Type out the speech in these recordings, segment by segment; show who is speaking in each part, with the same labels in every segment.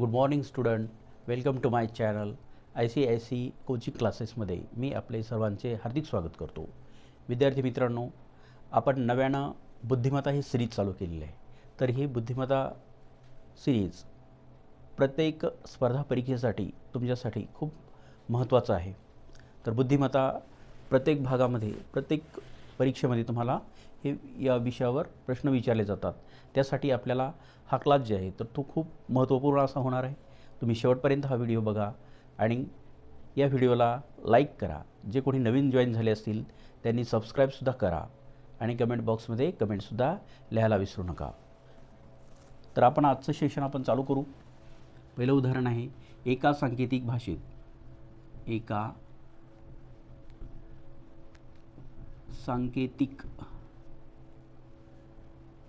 Speaker 1: Good morning student welcome to my channel I C I C coaching क्लासेसमध्ये मी आपले सर्वांचे हार्दिक स्वागत करतो. विद्यार्थी मित्रांनो आपण नव्यानं बुद्धिमत्ता ही सिरीज चालू केलेली आहे. तर ही बुद्धिमत्ता सिरीज प्रत्येक स्पर्धा परीक्षेसाठी तुमच्यासाठी खूप महत्त्वाचं आहे. तर बुद्धिमत्ता प्रत्येक भागामध्ये प्रत्येक परीक्षेमध्ये तुम्हाला हे या विषयावर प्रश्न विचारले जातात. त्यासाठी आपल्याला हा क्लास जे आहे तर तो खूप महत्त्वपूर्ण असा होणार आहे. तुम्ही शेवटपर्यंत हा व्हिडिओ बघा आणि या व्हिडिओला लाईक करा. जे कोणी नवीन जॉईन झाले असतील त्यांनी सबस्क्राईबसुद्धा करा आणि कमेंट बॉक्समध्ये कमेंटसुद्धा लिहायला विसरू नका. तर आपण आजचं सेशन आपण चालू करू. पहिलं उदाहरण आहे एका सांकेतिक भाषेत एका सांकेतिक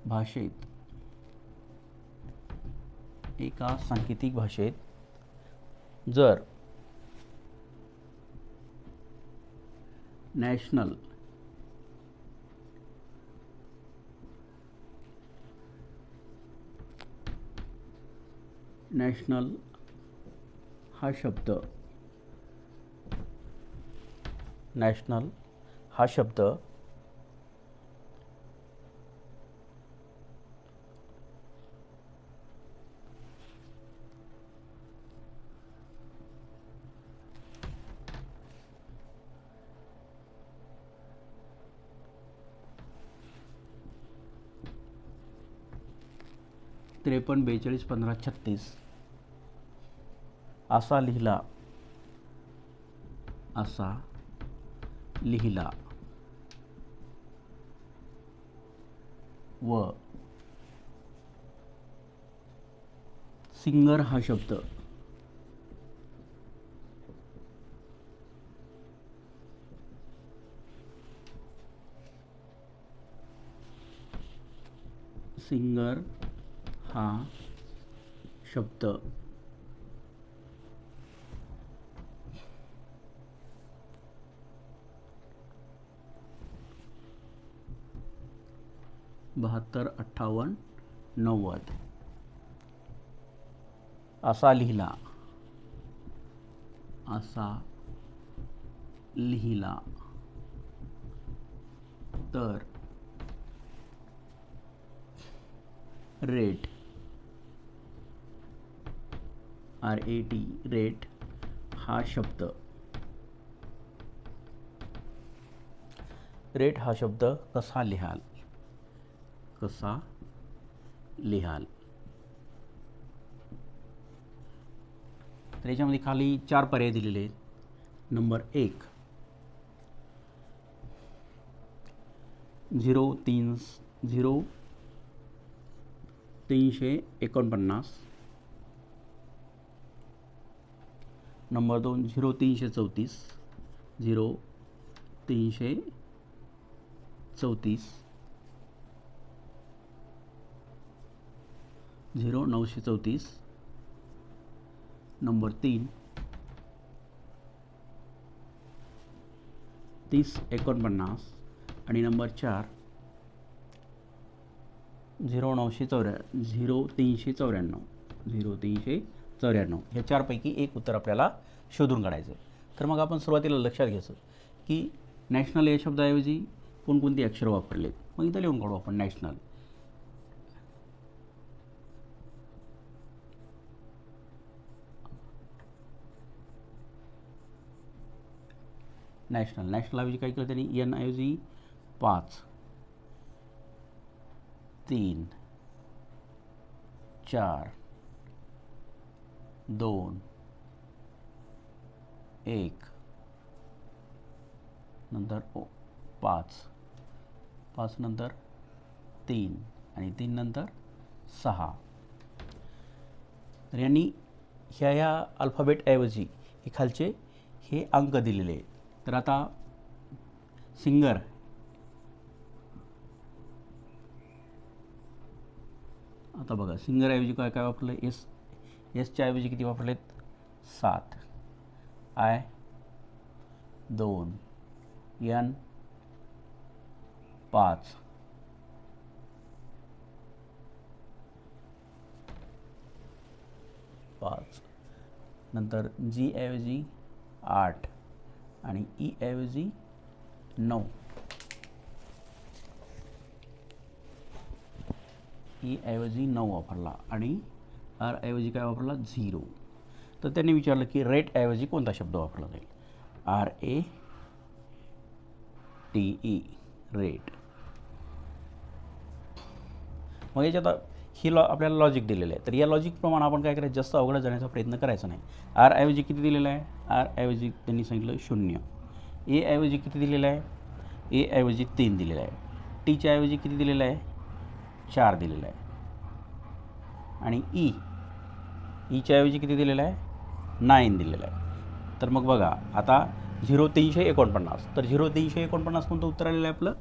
Speaker 1: भाषेत. एका सांकेतिक भाषेत जर नॅशनल नॅशनल हा शब्द नॅशनल हा शब्द त्रेपन्न बेचाळीस पंधरा छत्तीस. असा लिहिला. असा लिहिला. व सिंगर हा शब्द. सिंगर हा। शब्द। बहात्तर अठ्ठावन्न नव्वद। असा लिहिला। असा लिहिला। तर rate. R A T rate हा शब्द. रेट हा शब्द कसा लिहाल? कसा लिहाल? तर याच्यामध्ये खाली चार पर्याय दिलेले आहेत. नंबर एक झिरो तीन झिरो तीनशे एकोणपन्नास. नंबर दोन झिरो तीनशे चौतीस झिरो तीनशे चौतीस झिरो नऊशे चौतीस नंबर तीन तीस एकोणपन्नास आणि नंबर चार झिरो नऊशे चौऱ्या झिरो तीनशे चौऱ्याण्णव झिरो तीनशे चौऱ्याण्णव. ह्या चारपैकी एक उत्तर आपल्याला शोधून काढायचं आहे. तर मग आपण सुरुवातीला लक्षात घ्यायचं की नॅशनल या शब्दाऐवजी कोणकोणती अक्षरं वापरलेत? मग इथं लिहून काढू आपण नॅशनल. नॅशनल. नॅशनलऐवजी काय केलं त्यांनी? एन ऐवजी पाच. तीन. चार. दोन एक नंतर ओ पाच पाच नंतर तीन आणि तीन नंतर सहा. तर यांनी ह्या ह्या अल्फाबेटऐवजी हे खालचे हे अंक दिलेले आहेत. तर आता सिंगर आता बघा सिंगरऐवजी काय काय वापरलं? एस एसच्या ऐवजी किती वापरलेत? सात. आय दोन. यन पाच. पाच. नंतर जी ऐवजी आठ आणि ई ऐवजी नऊ. ई ऐवजी नऊ वापरला आणि आर ऐवजी काय वापरला? झिरो तर त्यांनी विचारलं की रेट ऐवजी कोणता शब्द वापरला जाईल? R A T E rate मग याच्यात ही लॉ आपल्याला लॉजिक दिलेलं आहे. तर या लॉजिकप्रमाणे आपण काय करायचं? जास्त अवघड जाण्याचा प्रयत्न करायचा नाही. आर ऐवजी किती दिलेलं आहे? आर ऐवजी त्यांनी सांगितलं शून्य. ए ऐवजी किती दिलेलं आहे? ए ऐवजी तीन दिलेलं आहे. टीच्या ऐवजी किती दिलेलं आहे? चार दिलेलं आहे. आणि ई ईच्या ऐवजी किती दिलेलं आहे? नाईन दिलेलं आहे. तर मग बघा आता झिरो तीनशे एकोणपन्नास. तर झिरो तीनशे एकोणपन्नास कोणतं उत्तर आलेलं आहे आपलं?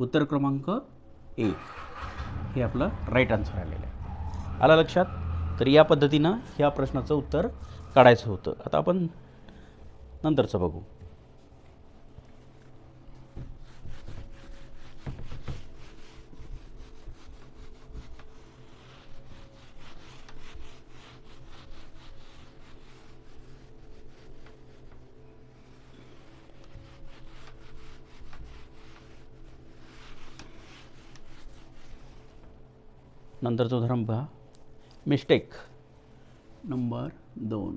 Speaker 1: उत्तर क्रमांक एक हे आपलं राईट आन्सर आलेलं आहे. आलं लक्षात? तर या पद्धतीनं ह्या प्रश्नाचं उत्तर काढायचं होतं. आता आपण नंतरचं बघू. नंतरचं उदाहरण पहा. मिस्टेक. नंबर दोन.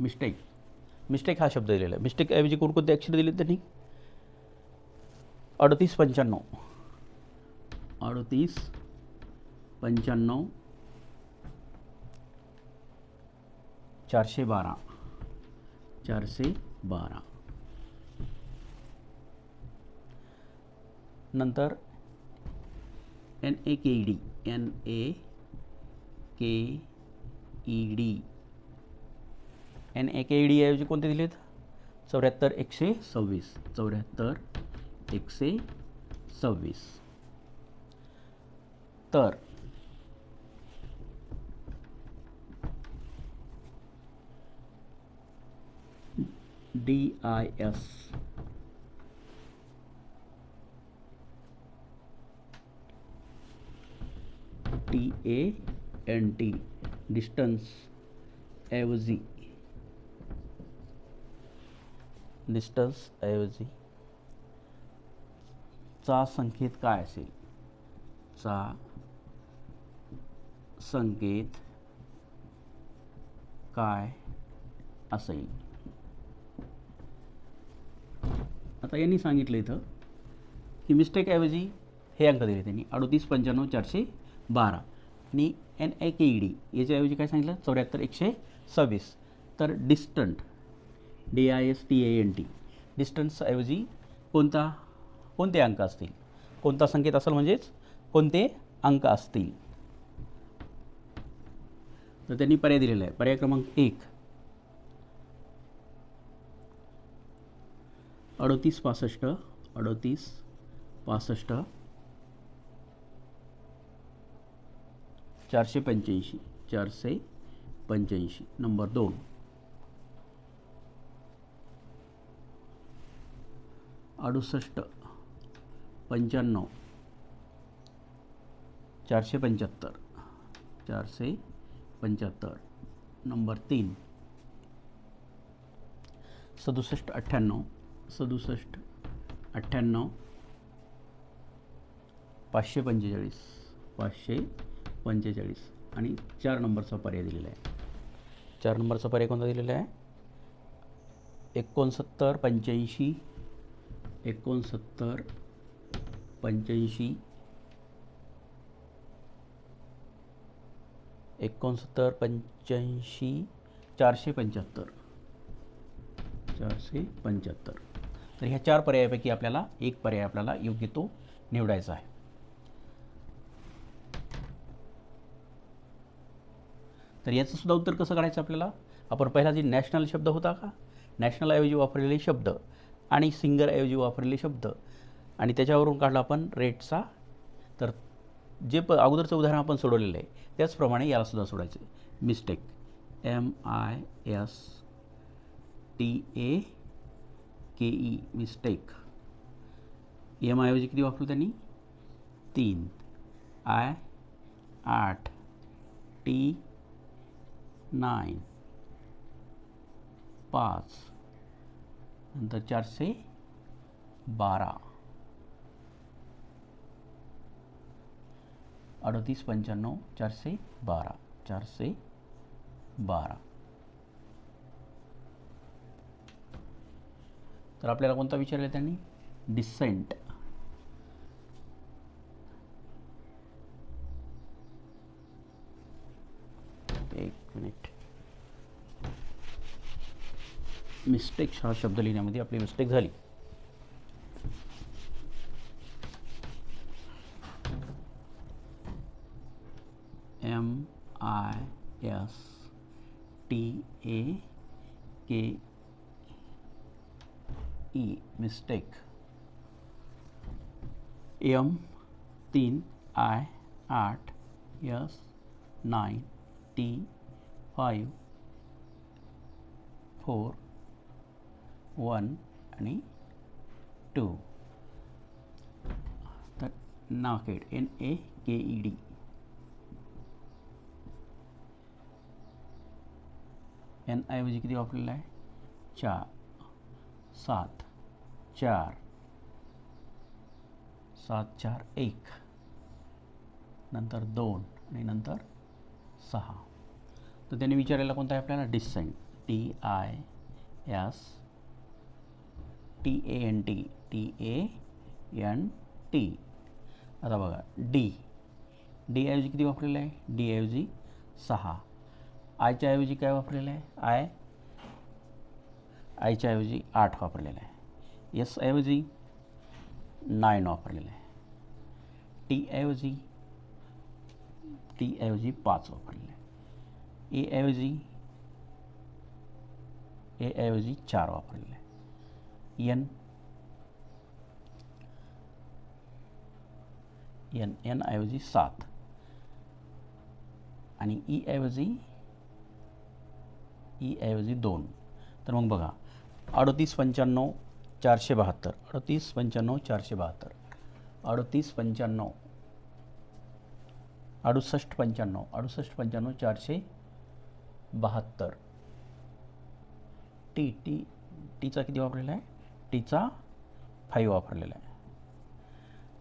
Speaker 1: मिस्टेक. मिस्टेक हा शब्द दिलेला आहे. मिस्टेक ऐवजी कोणकोणते अक्षर दिले त्यांनी? अडतीस पंच्याण्णव. अडतीस पंच्याण्णव चारशे बारा. चारशे बारा. नंतर N A K E D N A K E D N A K E D ऐवजी कोणते दिलेत? चौऱ्याहत्तर एकशे सव्वीस. चौऱ्याहत्तर एकशे सव्वीस. तर D I S T A N T distance ऐवजी डिस्टन्स ऐवजी चा संकेत काय असेल? चा संकेत काय असेल? आता यांनी सांगितलं इथं की मिस्टेक ऐवजी हे अंक दिले त्यांनी. अडतीस पंच्याण्णव चारशे बारा. आणि N A K E D याच्याऐवजी काय सांगितलं? चौऱ्याहत्तर एकशे सव्वीस. तर distant D I S T A N T डिस्टन्सऐवजी कोणता? कोणते अंक असतील? कोणता संकेत असेल म्हणजेच कोणते अंक असतील? तर त्यांनी पर्याय दिलेला आहे. पर्याय क्रमांक एक. अडतीस पासष्ट अडतीस पासष्ट चारशे पंच्याऐंशी चारशे पंच्याऐंशी. नंबर दोन. अडुसष्ट. पंच्याण्णव. चारशे पंच्याहत्तर. चारशे पंच्याहत्तर. नंबर तीन. सदुसष्ट अठ्ठ्याण्णव. सदुसष्ट अठ्ठ्याण्णव. पाचशे पंचेचाळीस. पाचशे पंचेचाळीस. आणि चार नंबरचा पर्याय दिलेला आहे. चार नंबरचा पर्याय कोणता दिलेला आहे? एकोणसत्तर पंच्याऐंशी. एकोणसत्तर पंच्याऐंशी एकोणसत्तर पंच्याऐंशी चारशे पंच्याहत्तर. चारशे पंच्याहत्तर. तर ह्या चार पर्यायापैकी आपल्याला एक पर्याय आपल्याला योग्य तो निवडायचा आहे. तर याचं सुद्धा उत्तर कसं काढायचं आपल्याला? आपण पहिला जे नॅशनल शब्द होता का? नॅशनलऐवजी वापरलेले शब्द आणि सिंगरऐवजी वापरलेले शब्द. आणि त्याच्यावरून काढला आपण रेटचा. तर जे प अगोदरचं उदाहरण आपण सोडवलेलं आहे त्याचप्रमाणे यालासुद्धा सोडायचं. Mistake M I S T A K E mistake M ऐवजी किती वापरलं त्यांनी? तीन. आय आठ. टी नाईन पाच. नंतर चारशे बारा. अडतीस पंच्याण्णव चारशे बारा. चारशे बारा. तर आपल्याला कोणता विचारला त्यांनी? डिसेंट एक मिनिट मिस्टेक हा शब्द लिहिण्यामध्ये आपली मिस्टेक झाली M I S T A K E mistake M तीन आय आठ S nine T five four one आणि टू. तर naked N A K E D N ऐवजी किती वापरलेलं आहे? चार. सात. चार. सात चार एक. नंतर दोन आणि नंतर सहा. तर त्यांनी विचारलेला कोणता आहे आपल्याला? Decent T I S T A N T T A N T आता बघा. डी डी ऐवजी किती वापरलेलं आहे? डी ऐवजी सहा. आयच्या ऐवजी काय वापरलेलं आहे? आय. आयच्या ऐवजी आठ वापरलेलं आहे. एस ऐवजी नाईन वापरलेलं आहे. टी ऐवजी टी ऐवजी पाच वापरलेलं आहे. ए ऐवजी ए ऐवजी चार वापरलेलं आहे. एन एन एन ऐवजी सात. आणि ई ऐवजी ई ऐवजी दोन. तर मग बघा अडतीस पंच्याण्णव चारशे बहात्तर. अडतीस पंच्याण्णव चारशे बहात्तर. अडतीस पंच्याण्णव अडुसष्ट पंच्याण्णव अडुसष्ट पंच्याण्णव चारशे बहात्तर. टी टी टीचा किती वापरलेला आहे? टीचा फाईव्ह वापरलेला आहे.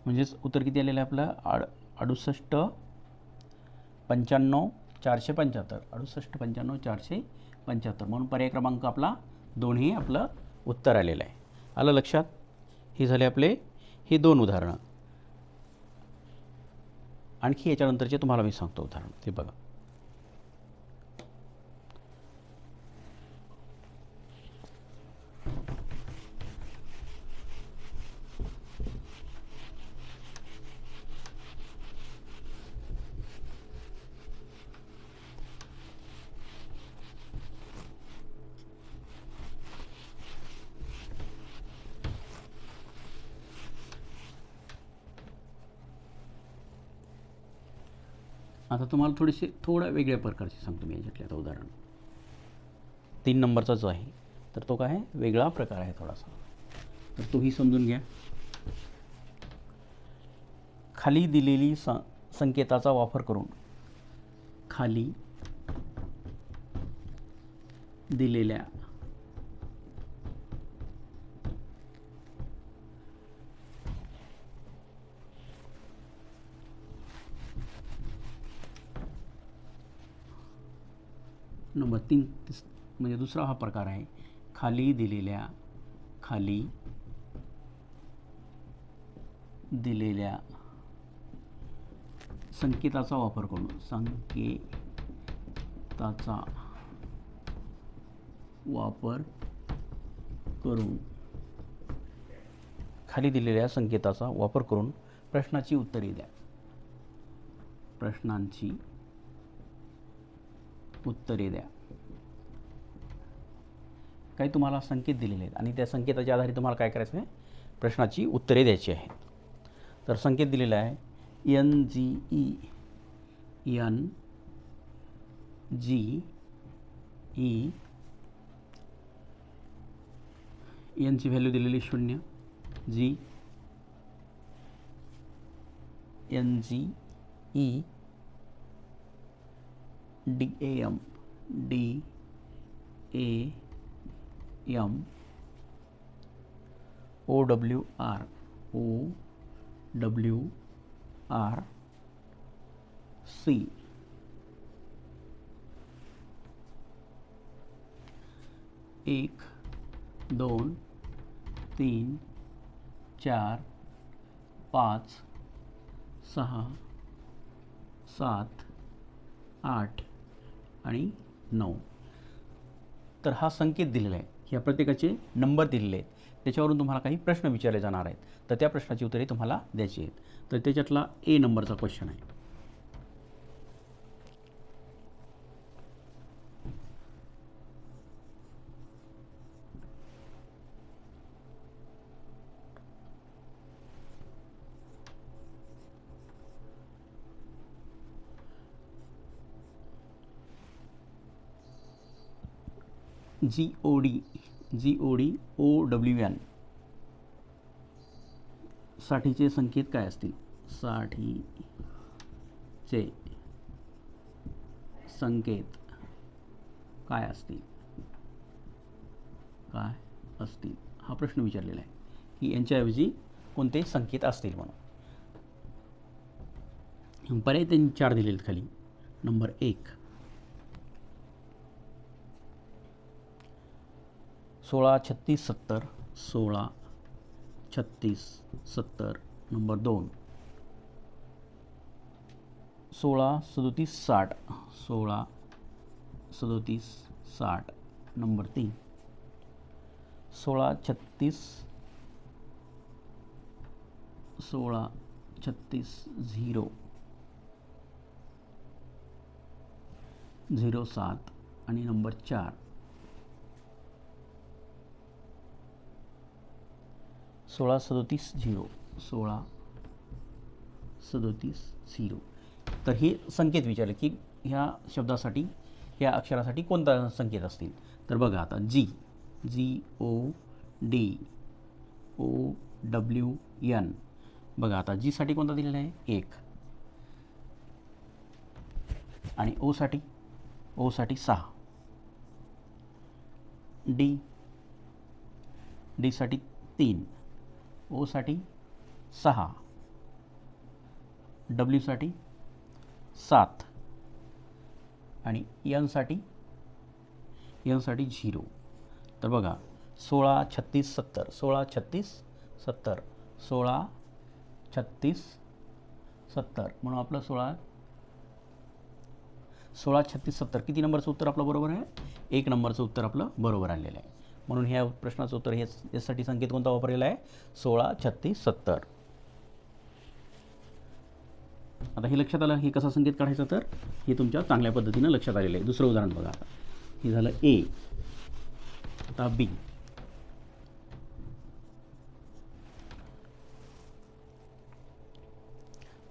Speaker 1: म्हणजेच उत्तर किती आलेलं आहे आपलं? अड अडुसष्ट पंच्याण्णव चारशे पंच्याहत्तर. अडुसष्ट पंच्याण्णव चारशे पंच्याहत्तर. म्हणून पर्याय क्रमांक आपला दोन्ही आपलं उत्तर आलेलं आहे. आलं लक्षात? ही झाले आपले ही दोन उदाहरणं. आणखी याच्यानंतरचे तुम्हाला मी सांगतो उदाहरण. ते बघा. आता तुम्हाला थोडेसे थोड्या वेगळ्या प्रकारचे सांगतो मी याच्यातले आता उदाहरण. तीन नंबरचा जो आहे तर तो काय आहे? वेगळा प्रकार आहे थोडासा. तर तोही समजून घ्या. खाली दिलेली स संकेताचा वापर करून खाली दिलेल्या नंबर तीन तिस- म्हणजे दुसरा हा प्रकार आहे. खाली दिलेल्या खाली दिलेल्या संकेताचा वापर करून संकेताचा वापर करून खाली दिलेल्या संकेताचा वापर करून प्रश्नाची उत्तरे द्या. प्रश्नांची उत्तरे द्या. काही तुम्हाला संकेत दिलेले आहेत. आणि त्या संकेताच्या आधारे तुम्हाला काय करायचं आहे? प्रश्नाची उत्तरे द्यायची आहेत. तर संकेत दिलेला आहे N G E N G E एनची value दिलेली शून्य. G N G E D A M D A M O W R O W R C एक दोन तीन चार पाच सहा सात आठ आणि नऊ. तर हा संकेत दिलेला आहे. ह्या प्रत्येकाचे नंबर दिलेले आहेत. त्याच्यावरून तुम्हाला काही प्रश्न विचारले जाणार आहेत. तर त्या प्रश्नाची उत्तरे तुम्हाला द्यायची आहेत. तर त्याच्यातला ए नंबरचा क्वेश्चन आहे. G O D G O D O W N. साठीचे संकेत काय असतील? साठीचे संकेत काय असतील? काय असतील? हा प्रश्न विचारलेला आहे. की यांच्याऐवजी कोणते संकेत असतील म्हणून. पर्याय त्यांनी चार दिलेले आहेत खाली. नंबर एक सोळा छत्तीस सत्तर. सोळा छत्तीस सत्तर. नंबर दोन. सोळा सदोतीस साठ. सोळा सदोतीस साठ. नंबर तीन. सोळा छत्तीस सोळा छत्तीस झिरो. झिरो सात. आणि नंबर चार. सोळा सदोतीस झिरो. सोळा सदोतीस झिरो. तर हे संकेत विचारले की ह्या शब्दासाठी ह्या अक्षरासाठी कोणता संकेत असतील? तर बघा आता G G O D O W N बघा आता जीसाठी कोणता दिलेला आहे? एक. आणि ओसाठी ओसाठी सहा. डी डीसाठी तीन. ओसाठी सहा. डब्ल्यूसाठी सात. आणि यनसाठी यनसाठी झिरो. तर बघा सोळा छत्तीस सत्तर. सोळा छत्तीस सत्तर. सोळा छत्तीस सत्तर. म्हणून आपलं सोळा सोळा छत्तीस सत्तर. किती नंबरचं उत्तर आपलं बरोबर आहे? एक नंबरचं उत्तर आपलं बरोबर आलेलं आहे. म्हणून ह्या प्रश्नाचं उत्तर हे यासाठी संकेत कोणता वापरलेला आहे? सोळा छत्तीस सत्तर. आता हे लक्षात आलं हे कसा संकेत काढायचा तर? हे तुमच्या चांगल्या पद्धतीनं लक्षात आलेलं आहे. दुसरं उदाहरण बघा आता. हे झालं ए आता B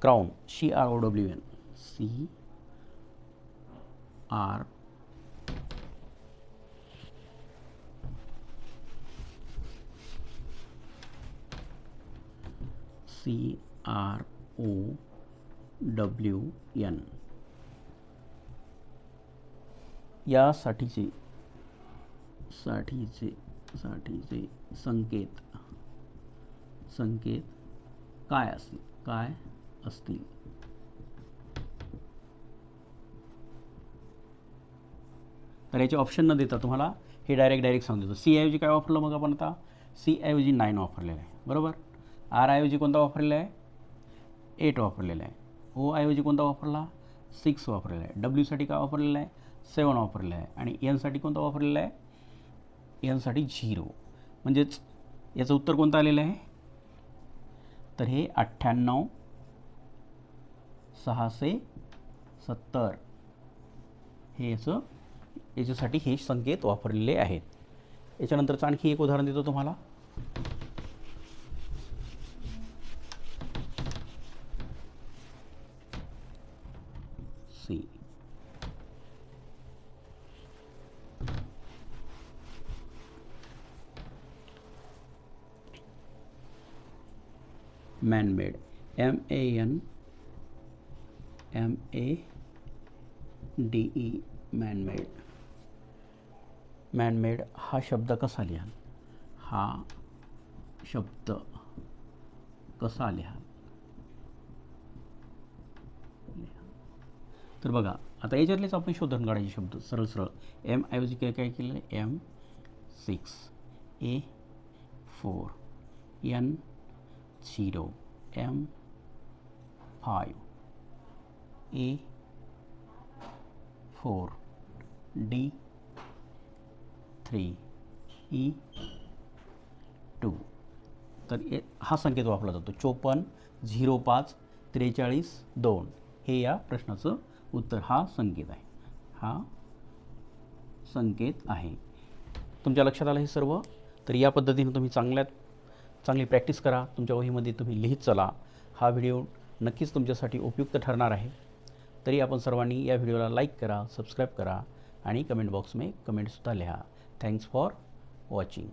Speaker 1: crown C R O W N C R C R O W N यासाठीचे साठीचे साठीचे संकेत संकेत काय असतील? काय असतील? तर याचे ऑप्शन न देता तुम्हाला हे डायरेक्ट डायरेक्ट सांगून देतो. सी ऐवजी काय वापरलं मग आपण आता? सी ऐवजी नाईन वापरलेलं आहे. बरोबर? आर ऐवजी कोणता वापरलेला आहे? एट वापरलेला आहे. ओ ऐवजी कोणता वापरला? सिक्स वापरलेला आहे. डब्ल्यूसाठी काय वापरलेला आहे? सेवन वापरलेला आहे. आणि एनसाठी कोणता वापरलेला आहे? एनसाठी झिरो. म्हणजेच याचं उत्तर कोणतं आलेलं आहे? तर हे अठ्ठ्याण्णव सहाशे सत्तर. हे याचं याच्यासाठी हे संकेत वापरलेले आहेत. याच्यानंतरचं आणखी एक उदाहरण देतो तुम्हाला see manmade M A N M A D E manmade manmade हा शब्द कसा लिहाल हा शब्द कसा लिहाल तर बघा आता याच्यातलेच आपण शोधून काढायचे शब्द. सरळ सरळ. एम ऐवजी काय काय केलेलं M six A four N zero M five A four D three E two तर ए हा संकेत वापरला जातो. चोपन्न झिरो पाच त्रेचाळीस दोन. हे या प्रश्नाचं उत्तर हा संकेत आहे. हा संकेत आहे. तुमच्या लक्षात आलं हे सर्व? तर या पद्धतीने तुम्ही चांगल्यात चांगली प्रॅक्टिस करा तुमच्या वहीमध्ये तुम्ही लिहित चला. हा व्हिडिओ नक्कीच तुमच्यासाठी उपयुक्त ठरणार आहे. तरी आपण सर्वांनी या व्हिडिओला लाईक करा सबस्क्राईब करा आणि कमेंट बॉक्समध्ये कमेंटसुद्धा लिहा. Thanks for watching.